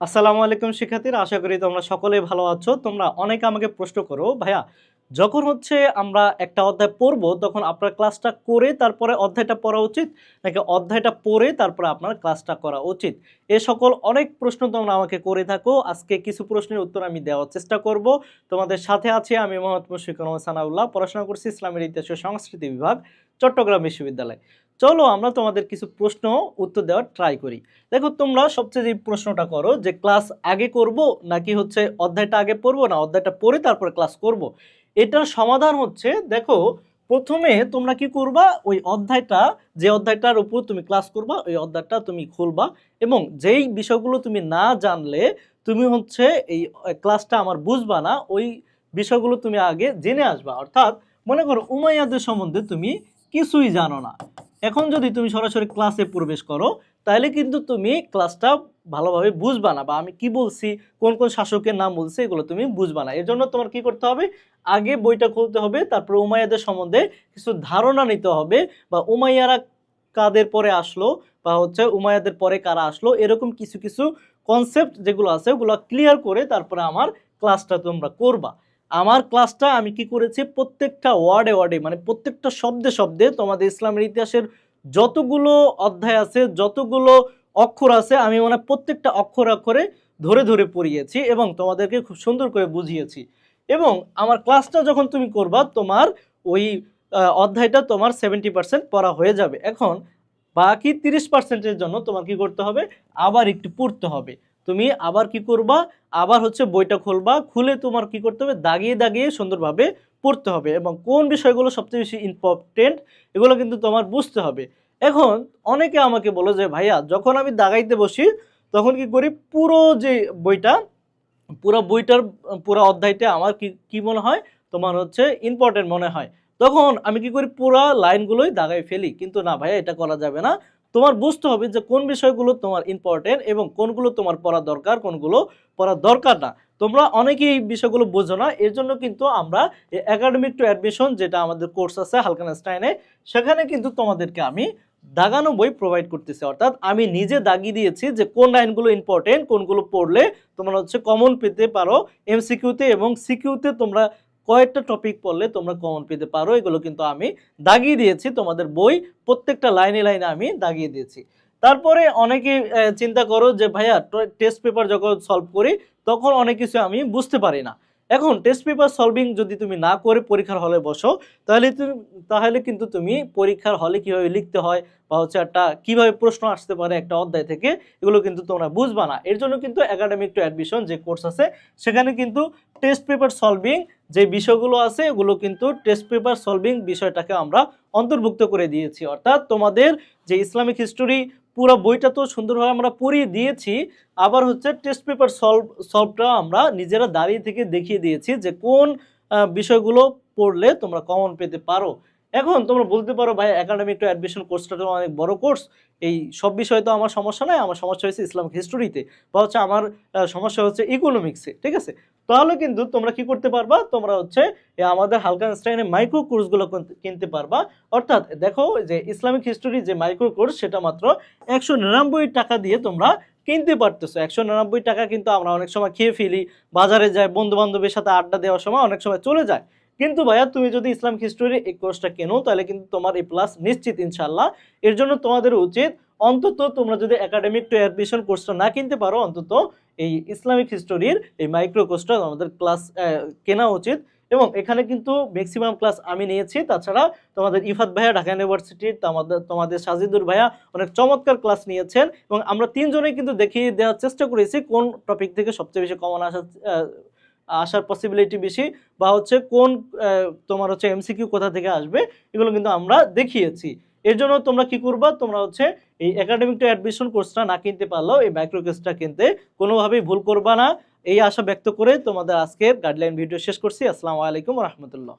আসসালামু আলাইকুম শিক্ষার্থীরা, আশা করি তোমরা সকলে ভালো আছো। তোমরা অনেকে আমাকে প্রশ্ন করো, ভাইয়া, যখন হচ্ছে আমরা একটা অধ্যায় পড়ব, তখন আপনার ক্লাসটা করে তারপরে অধ্যায়টা পড়া উচিত, নাকি অধ্যায়টা পড়ে তারপরে আপনার ক্লাসটা করা উচিত? এ সকল অনেক প্রশ্ন তোমরা আমাকে করে থাকো। আজকে কিছু প্রশ্নের উত্তর আমি দেওয়ার চেষ্টা করব। তোমাদের সাথে আছে আমি মোহাম্মদ মুশফিক রহমান সানাউল্লাহ, পড়াশোনা করছি ইসলামের ইতিহাস ও সংস্কৃতি বিভাগ, চট্টগ্রাম বিশ্ববিদ্যালয়। চলো আমরা তোমাদের কিছু প্রশ্ন উত্তর দেওয়ার ট্রাই করি। দেখো তোমরা সবচেয়ে যে প্রশ্নটা করো যে ক্লাস আগে করব নাকি হচ্ছে অধ্যায়টা আগে পড়ব না অধ্যায়টা পড়ে তারপরে ক্লাস করব। এটার সমাধান হচ্ছে দেখো প্রথমে তোমরা কি করবা? ওই অধ্যায়টা, যে অধ্যায়টার উপর তুমি ক্লাস করবা, ওই অধ্যায়টা তুমি খুলবা এবং যেই বিষয়গুলো তুমি না জানলে তুমি হচ্ছে এই ক্লাসটা আমার বুঝবা না, ওই বিষয়গুলো তুমি আগে জেনে আসবা। অর্থাৎ মনে করো উমাইয়াদের সম্বন্ধে তুমি কিছুই জানো না। এখন যদি তুমি সরাসরি ক্লাসে প্রবেশ করো, তাহলে কিন্তু তুমি ক্লাসটা ভালোভাবে বুঝবা না বা আমি কি বলছি, কোন কোন শাসকের নাম বলছি, এগুলো তুমি বুঝবা না। এর জন্য তোমার কি করতে হবে? আগে বইটা খুলতে হবে, তারপর উমাইয়াদের সম্বন্ধে কিছু ধারণা নিতে হবে বা উমাইয়ারা কাদের পরে আসলো বা হচ্ছে উমাইয়াদের পরে কারা আসলো, এরকম কিছু কিছু কনসেপ্ট যেগুলো আছে, ওগুলো ক্লিয়ার করে তারপরে আমার ক্লাসটা তোমরা করবা। আমার ক্লাসটা আমি কি করেছি? প্রত্যেকটা ওয়ার্ডে ওয়ার্ডে মানে প্রত্যেকটা শব্দে শব্দে তোমাদের ইসলামের ইতিহাসের যতগুলো অধ্যায় আছে, যতগুলো অক্ষর আছে, আমি মানে প্রত্যেকটা অক্ষর, অক্ষরে ধরে ধরে পড়িয়েছি এবং তোমাদেরকে খুব সুন্দর করে বুঝিয়েছি। এবং আমার ক্লাসটা যখন তুমি করবা, তোমার ওই অধ্যায়টা তোমার সেভেন্টি পার্সেন্ট পড়া হয়ে যাবে। এখন বাকি তিরিশ পার্সেন্টের জন্য তোমার কি করতে হবে? আবার একটু পড়তে হবে। তুমি আবার কি করবা? আবার হচ্ছে বইটা খুলবা, খুলে তোমার কি করতে হবে? দাগিয়ে দাগিয়ে সুন্দরভাবে পড়তে হবে এবং কোন বিষয়গুলো সবচেয়ে বেশি ইম্পর্টেন্ট এগুলো কিন্তু তোমার বুঝতে হবে। এখন অনেকে আমাকে বলো যে, ভাইয়া, যখন আমি দাগাইতে বসি, তখন কি করি? পুরো যে বইটা, পুরো বইটার, পুরো অধ্যায়টা আমার কি কি মনে হয়? তোমার হচ্ছে ইম্পর্টেন্ট মনে হয়। তখন আমি কি করি? পুরো লাইনগুলোই দাগাই ফেলি। কিন্তু না ভাইয়া, এটা করা যাবে না। তোমার বুঝতে হবে যে কোন বিষয়গুলো তোমার ইম্পর্টেন্ট এবং কোনগুলো তোমার পড়া দরকার, কোনগুলো পড়া দরকার না। তোমরা অনেকেই এই বিষয়গুলো বোঝো না, এর জন্য কিন্তু আমরা একাডেমিক টু অ্যাডমিশন যেটা আমাদের কোর্স আছে হালকান স্টাইনে সেখানে কিন্তু তোমাদেরকে আমি দাগানো বই প্রোভাইড করতেছি। অর্থাৎ আমি নিজে দাগিয়ে দিয়েছি যে কোন লাইনগুলো ইম্পর্টেন্ট কোনগুলো পড়লে তোমরা হচ্ছে কমন পেতে পারো এমসিকিউতে এবং সিকিউতে তোমরা কয়েকটা টপিক পড়লে তোমরা কমন পেতে পারো। এগুলো কিন্তু আমি দাগিয়ে দিয়েছি। তোমাদের বই প্রত্যেকটা লাইনে লাইনে আমি দাগিয়ে দিয়েছি। তারপরে অনেকে চিন্তা করো যে ভাইয়া টেস্ট পেপার যখন সলভ করি, তখন অনেক কিছু আমি বুঝতে পারি না। এখন টেস্ট পেপার সলভিং যদি তুমি না করে পরীক্ষার হলে বসো, তাহলে তুমি, তাহলে কিন্তু তুমি পরীক্ষার হলে কীভাবে লিখতে হয় বা হচ্ছে একটা কীভাবে প্রশ্ন আসতে পারে একটা অধ্যায় থেকে, এগুলো কিন্তু তোমরা বুঝবা না। এর জন্য কিন্তু একাডেমিক টু অ্যাডমিশন যে কোর্স আছে, সেখানে কিন্তু টেস্ট পেপার সলভিং যে বিষয়গুলো আছে, এগুলো কিন্তু টেস্ট পেপার সলভিং বিষয়টাকে আমরা অন্তর্ভুক্ত করে দিয়েছি। অর্থাৎ তোমাদের যে ইসলামিক হিস্টোরি পুরো বইটা তো সুন্দরভাবে আমরা পড়িয়ে দিয়েছি। আবার হচ্ছে টেস্ট পেপার সলভ সলভটা আমরা নিজেরা দাঁড়িয়ে থেকে দেখিয়ে দিয়েছি যে কোন বিষয়গুলো পড়লে তোমরা কমন পেতে পারো। এখন তোমরা বলতে পারো, ভাই একাডেমিক টু অ্যাডমিশন কোর্সটা তো অনেক বড় কোর্স এই সব বিষয়ে তো আমার সমস্যা নয় আমার সমস্যা হয়েছে ইসলামিক হিস্টোরিতে বা হচ্ছে আমার সমস্যা হচ্ছে ইকোনমিক্সে ঠিক আছে? তাহলে কিন্তু তোমরা কি করতে পারবা? তোমরা হচ্ছে আমাদের হালকা স্টাইনের মাইক্রো কোর্সগুলো কিনতে- কিনতে পারবা। অর্থাৎ দেখো যে ইসলামিক হিস্টোরি যে মাইক্রো কোর্স সেটা মাত্র একশো নিরানব্বই টাকা দিয়ে তোমরা কিনতে পারতেছো। একশো নিরানব্বই টাকা কিন্তু আমরা অনেক সময় খেয়ে ফেলি, বাজারে যাই বন্ধু বান্ধবের সাথে আড্ডা দেওয়ার সময় অনেক সময় চলে যায়। কিন্তু ভাইয়া, তুমি যদি ইসলামিক হিস্টোরি এই কোর্সটা কেনো, তাহলে কিন্তু তোমার এই প্লাস নিশ্চিত ইনশাল্লাহ এর জন্য তোমাদের উচিত অন্তত তোমরা যদি একাডেমিক টু অ্যাডমিশন কোর্সটা না কিনতে পারো অন্তত এই ইসলামিক হিস্টোরির এই মাইক্রো কোর্সটা আমাদের ক্লাস কেনা উচিত। এবং এখানে কিন্তু ম্যাক্সিমাম ক্লাস আমি নিয়েছি। তাছাড়া তোমাদের ইফাত ভাইয়া ঢাকা ইউনিভার্সিটির তোমাদের তোমাদের সাজিদুর ভাইয়া অনেক চমৎকার ক্লাস নিয়েছেন। এবং আমরা তিনজনেই কিন্তু দেখিয়ে দেওয়ার চেষ্টা করেছি কোন টপিক থেকে সবচেয়ে বেশি কমন আহ, আসার পসিবিলিটি বেশি বা হচ্ছে কোন তোমার হচ্ছে এমসিকিউ কোথা থেকে আসবে এগুলো কিন্তু আমরা দেখিয়েছি। এর জন্য তোমরা কি করবা? তোমরা হচ্ছে এই একাডেমিক টু অ্যাডমিশন কোর্সটা না কিনতে পারলেও এই মাইক্রো কোর্সটা কিনতে কোনোভাবেই ভুল করবা না। এই আশা ব্যক্ত করে তোমাদের আজকের গাইডলাইন ভিডিও শেষ করছি। আসসালামু আলাইকুম রহমতুল্লাহ।